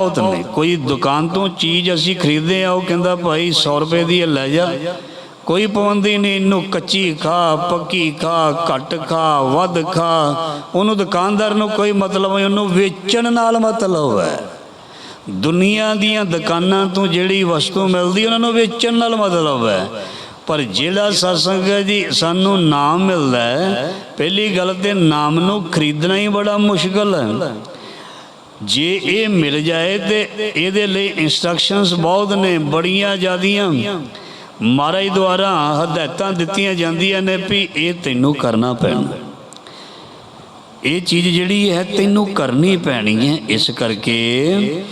ਬਹੁਤ ਨੇ ਕੋਈ ਦੁਕਾਨ ਤੋਂ ਚੀਜ਼ ਅਸੀਂ ਖਰੀਦਦੇ ਆ, ਉਹ ਕਹਿੰਦਾ ਭਾਈ 100 ਰੁਪਏ ਦੀ ਲੈ ਜਾ। ਕੋਈ ਪਾਬੰਦੀ ਨਹੀਂ, ਇਹਨੂੰ ਕੱਚੀ ਖਾ, ਪੱਕੀ ਖਾ, ਘੱਟ ਖਾ, ਵੱਧ ਖਾ। ਉਹਨੂੰ ਦੁਕਾਨਦਾਰ ਨੂੰ ਕੋਈ ਮਤਲਬ ਨਹੀਂ, ਉਹਨੂੰ ਵੇਚਣ ਨਾਲ ਮਤਲਬ ਹੈ। ਦੁਨੀਆ ਦੀਆਂ ਦੁਕਾਨਾਂ ਤੋਂ ਜਿਹੜੀ ਵਸਤੂ ਮਿਲਦੀ, ਉਹਨਾਂ ਨੂੰ ਵੇਚਣ ਨਾਲ ਮਤਲਬ ਹੈ। ਪਰ ਜਿਹੜਾ ਸਤਸੰਗ ਹੈ ਜੀ, ਸਾਨੂੰ ਨਾਮ ਮਿਲਦਾ ਹੈ। ਪਹਿਲੀ ਗੱਲ ਤੇ ਨਾਮ ਨੂੰ ਖਰੀਦਣਾ ਹੀ ਬੜਾ ਮੁਸ਼ਕਲ ਹੈ। ਜੇ ਇਹ ਮਿਲ ਜਾਏ ਤੇ ਇਹਦੇ ਲਈ ਇਨਸਟਰਕਸ਼ਨਸ ਬਹੁਤ ਨੇ, ਬੜੀਆਂ ਜ਼ਿਆਦੀਆਂ। ਮਹਾਰਾਜ ਦੁਆਰਾ ਹਦਾਇਤਾਂ ਦਿੱਤੀਆਂ ਜਾਂਦੀਆਂ ਨੇ ਵੀ ਇਹ ਤੈਨੂੰ ਕਰਨਾ ਪੈਣਾ। ਇਹ ਚੀਜ਼ ਜਿਹੜੀ ਹੈ ਤੈਨੂੰ ਕਰਨੀ ਪੈਣੀ ਹੈ। ਇਸ ਕਰਕੇ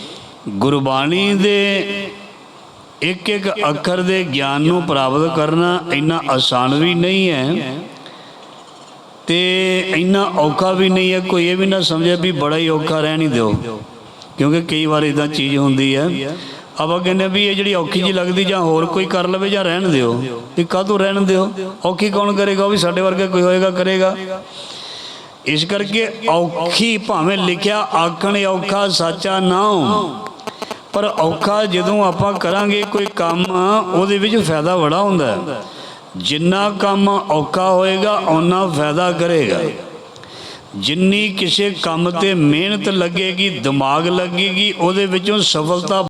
ਗੁਰਬਾਣੀ ਦੇ ਇੱਕ ਇੱਕ ਅੱਖਰ ਦੇ ਗਿਆਨ ਨੂੰ ਪ੍ਰਾਪਤ ਕਰਨਾ ਇੰਨਾ ਆਸਾਨ ਵੀ ਨਹੀਂ ਹੈ। ਤੇ ਇੰਨਾ ਔਖਾ ਵੀ ਨਹੀਂ ਹੈ, ਕੋਈ ਇਹ ਵੀ ਨਾ ਸਮਝੇ ਵੀ ਬੜਾ ਹੀ ਔਖਾ ਰਹਿ ਨਹੀਂ ਦਿਓ। ਕਿਉਂਕਿ ਕਈ ਵਾਰ ਇਦਾਂ ਚੀਜ਼ ਹੁੰਦੀ ਹੈ। ਆਪਾਂ ਕਹਿੰਦੇ ਵੀ ਇਹ ਜਿਹੜੀ ਔਖੀ ਜੀ ਲੱਗਦੀ ਜਾਂ ਹੋਰ ਕੋਈ ਕਰ ਲਵੇ ਜਾਂ ਰਹਿਣ ਦਿਓ। ਵੀ ਕਾਹਤੋਂ ਰਹਿਣ ਦਿਓ? ਔਖੀ ਕੌਣ ਕਰੇਗਾ? ਉਹ ਵੀ ਸਾਡੇ ਵਰਗਾ ਕੋਈ ਹੋਏਗਾ, ਕਰੇਗਾ। ਇਸ ਕਰਕੇ ਔਖੀ ਭਾਵੇਂ ਲਿਖਿਆ ਆਖਣ ਔਖਾ, ਸਾਚਾ ਨਾਉ ਪਰ ਔਖਾ ਜਦੋਂ ਆਪਾਂ ਕਰਾਂਗੇ, ਕੋਈ ਕੰਮ, ਉਹਦੇ ਵਿੱਚ ਫਾਇਦਾ ਬੜਾ ਹੁੰਦਾ ਹੈ। ਜਿੰਨਾ ਕੰਮ ਔਖਾ ਹੋਏਗਾ, ਓਨਾ ਫਾਇਦਾ ਕਰੇਗਾ। ਜਿੰਨੀ ਕਿਸੇ ਕੰਮ ਤੇ ਮਿਹਨਤ ਲੱਗੇਗੀ, ਦਿਮਾਗ ਲੱਗੇਗੀ, ਉਹਦੇ ਵਿੱਚੋਂ ਸਫਲਤਾ